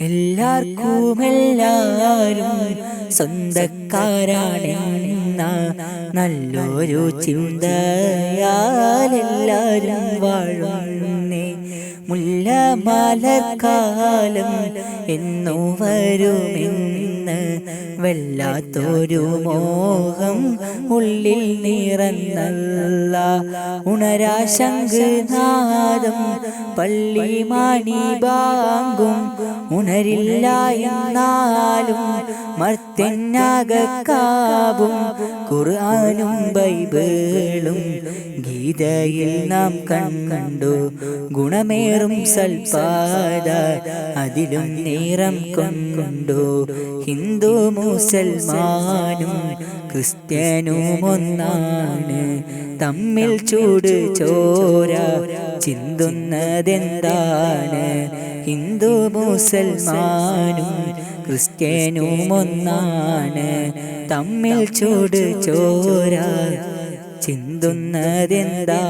എല്ലാവർക്കും എല്ലാരും സ്വന്തക്കാരാണെന്ന നല്ലൊരു ചിന്തയാലെല്ലാരും വാഴുന്നേ. മുല്ല മലർക്കാലം എന്നു വരുമെന്ന് വല്ലാത്തൊരു മോഹം ഉള്ളിൽ നിറന്നല്ല. ഉണരാശങ്കനാദം പള്ളി മണി ബാങ്കും ഉണരില്ല എന്നാലും കുറാനും ബൈബിളും ഗീതയിൽ നാം കണ്ടു. ഗുണമേറും സൽപാത അതിലും നേരം കൊണ്ടു. ഹിന്ദു മുസൽമാനും ക്രിസ്ത്യനും ഒന്നാണ്. തമ്മിൽ ചൂട് ചോര ചിന്തുന്നതെന്താണ്? ഹിന്ദു മുസൽമാനും ക്രിസ്ത്യനും ഒന്നാണ് തമ്മിൽ ചൂട് ചോര ചിന്തുന്നതെന്താണ്?